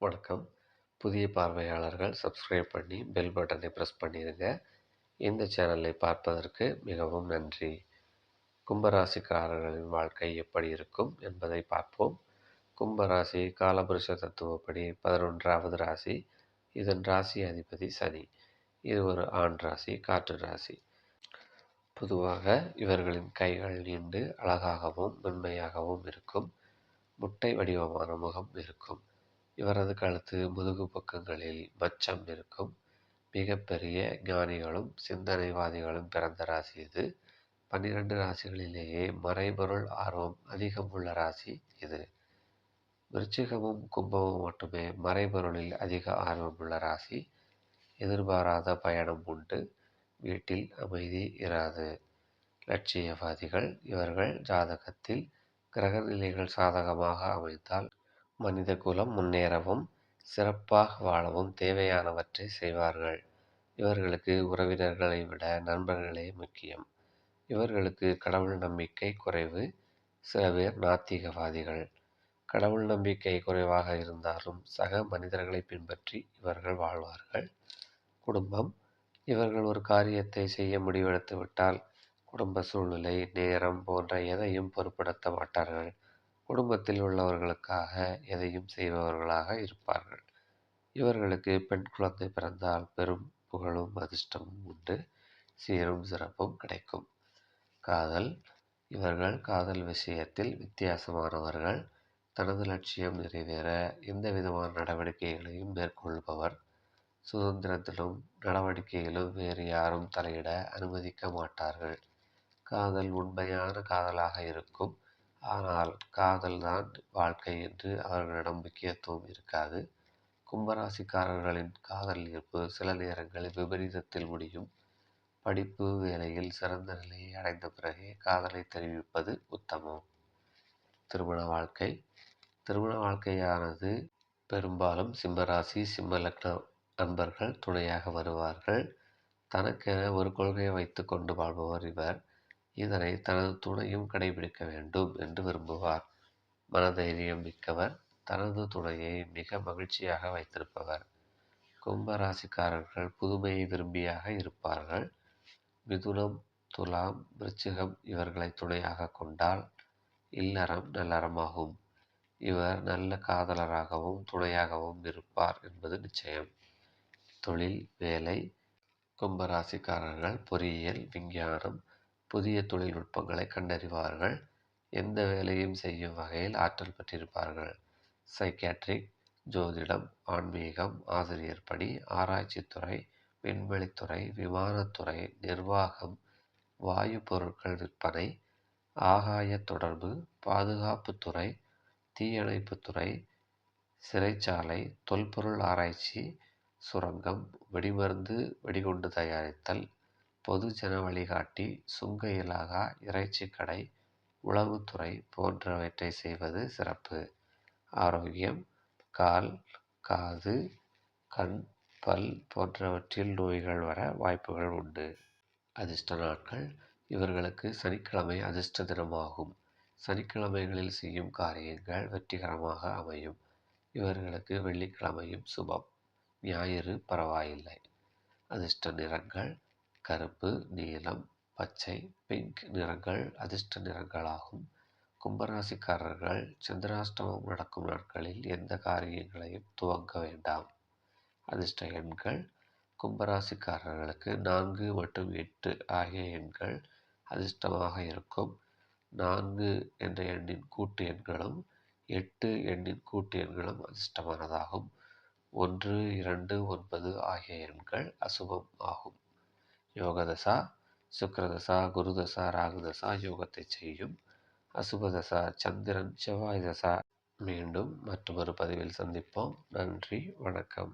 வணக்கம். புதிய பார்வையாளர்கள் சப்ஸ்கிரைப் பண்ணி பெல் பட்டனை ப்ரெஸ் பண்ணிடுங்க இந்த சேனலை பார்ப்பதற்கு மிகவும் நன்றி. கும்பராசிக்காரர்களின் வாழ்க்கை எப்படி இருக்கும் என்பதை பார்ப்போம். கும்பராசி காலபுருஷ தத்துவப்படி பதினொன்றாவது ராசி. இதன் ராசி அதிபதி சனி. இது ஒரு ஆண் ராசி காற்று ராசி. பொதுவாக இவர்களின் கைகள் நீண்டு அழகாகவும் மென்மையாகவும் இருக்கும். முட்டை வடிவமான முகம் இருக்கும். இவரது கழுத்து முதுகு பக்கங்களில் மச்சம் இருக்கும். மிகப்பெரிய ஞானிகளும் சிந்தனைவாதிகளும் பிறந்த ராசி இது. பன்னிரண்டு ராசிகளிலேயே மறைபொருள் ஆர்வம் அதிகம் உள்ள ராசி இது. விருச்சிகமும் கும்பமும் மட்டுமே மறைபொருளில் அதிக ஆர்வம் உள்ள ராசி. எதிர்பாராத பயணம் உண்டு. வீட்டில் அமைதி இராது. லட்சியவாதிகள் இவர்கள் ஜாதகத்தில் கிரகநிலைகள் சாதகமாக அமைந்தால் மனித குலம் முன்னேறவும் சிறப்பாக வாழவும் தேவையானவற்றை செய்வார்கள். இவர்களுக்கு உறவினர்களை விட நண்பர்களே முக்கியம். இவர்களுக்கு கடவுள் நம்பிக்கை குறைவு சில பேர் நாத்திகவாதிகள். கடவுள் நம்பிக்கை குறைவாக இருந்தாலும் சக மனிதர்களை பின்பற்றி இவர்கள் வாழ்வார்கள். குடும்பம் இவர்கள் ஒரு காரியத்தை செய்ய முடிவெடுத்து விட்டால் குடும்ப சூழ்நிலை நேரம் போன்ற எதையும் பொருட்படுத்த மாட்டார்கள். குடும்பத்தில் உள்ளவர்களுக்காக எதையும் செய்பவர்களாக இருப்பார்கள். இவர்களுக்கு பெண் குழந்தை பிறந்தால் பெரும் புகழும் அதிர்ஷ்டமும் உண்டு. சீரும் சிறப்பும் கிடைக்கும். காதல். இவர்கள் காதல் விஷயத்தில் வித்தியாசமானவர்கள். தனது லட்சியம் நிறைவேற எந்த விதமான நடவடிக்கைகளையும் மேற்கொள்பவர். சுதந்திரத்திலும் நடவடிக்கையிலும் வேறு யாரும் தலையிட அனுமதிக்க மாட்டார்கள். காதல் உண்மையான காதலாக இருக்கும். ஆனால் காதல்தான் வாழ்க்கை என்று அவர்களிடம் முக்கியத்துவம் இருக்காது. கும்பராசிக்காரர்களின் காதல் ஈர்ப்பு சில நேரங்களில் விபரீதத்தில் முடியும். படிப்பு வேலையில் சிறந்த நிலையை அடைந்த பிறகே காதலை தெரிவிப்பது உத்தமம். திருமண வாழ்க்கை. திருமண வாழ்க்கையானது பெரும்பாலும் சிம்மராசி சிம்ம லக்ன நண்பர்கள் துணையாக வருவார்கள். தனக்கென ஒரு கொள்கையை வைத்து கொண்டு வாழ்பவர் இவர். இதனை தனது துணையும் கடைபிடிக்க வேண்டும் என்று விரும்புவார். மனதைரியம் மிக்கவர் தனது துணையை மிக மகிழ்ச்சியாக வைத்திருப்பவர். கும்பராசிக்காரர்கள் புதுமையை விரும்பியாக இருப்பார்கள். மிதுனம் துலாம் விருச்சிகம் இவர்களை துணையாக கொண்டால் இல்லறம் நல்லறமாகும். இவர் நல்ல காதலராகவும் துணையாகவும் இருப்பார் என்பது நிச்சயம். தொழில் வேலை கும்பராசிக்காரர்கள் பொறியியல் விஞ்ஞானம் புதிய தொழில்நுட்பங்களை கண்டறிவார்கள். எந்த வேலையும் செய்யும் வகையில் ஆற்றல் பெற்றிருப்பார்கள். சைக்கியாட்ரிக் ஜோதிடம் ஆன்மீகம் ஆசிரியர் பணி ஆராய்ச்சித்துறை விண்வெளித்துறை விமானத்துறை நிர்வாகம் வாயு பொருட்கள் விற்பனை ஆகாய தொடர்பு பாதுகாப்புத்துறை தீயணைப்புத்துறை சிறைச்சாலை தொல்பொருள் ஆராய்ச்சி சுரங்கம் வெடிமருந்து வெடிகுண்டு தயாரித்தல் பொதுஜன வழிகாட்டி சுங்க இலாகா இறைச்சி கடை உளவுத்துறை போன்றவற்றை செய்வது சிறப்பு. ஆரோக்கியம் கால் காது கண் பல் போன்றவற்றில் நோய்கள் வர வாய்ப்புகள் உண்டு. அதிர்ஷ்ட நாட்கள் இவர்களுக்கு சனிக்கிழமை அதிர்ஷ்ட தினமாகும். சனிக்கிழமைகளில் செய்யும் காரியங்கள் வெற்றிகரமாக அமையும். இவர்களுக்கு வெள்ளிக்கிழமையும் சுபம். ஞாயிறு பரவாயில்லை. அதிர்ஷ்ட நிறங்கள் கருப்பு நீலம் பச்சை பிங்க் நிறங்கள் அதிர்ஷ்ட நிறங்களாகும். கும்பராசிக்காரர்கள் சந்திராஷ்டமம் நடக்கும் நாட்களில் எந்த காரியங்களையும் துவங்க வேண்டாம். அதிர்ஷ்ட எண்கள் கும்பராசிக்காரர்களுக்கு நான்கு மற்றும் எட்டு ஆகிய எண்கள் அதிர்ஷ்டமாக இருக்கும். நான்கு என்ற எண்ணின் கூட்டு எண்களும் எட்டு எண்ணின் கூட்டு எண்களும் அதிர்ஷ்டமானதாகும். ஒன்று இரண்டு ஒன்பது ஆகிய எண்கள் அசுபம் ஆகும். யோகதசா சுக்கரதசா குருதசா ராகுதசா யோகத்தை செய்யும். அசுபதசா சந்திரன் செவ்வாய் தசா மீண்டும் மற்றொரு பதிவில் சந்திப்போம். நன்றி வணக்கம்.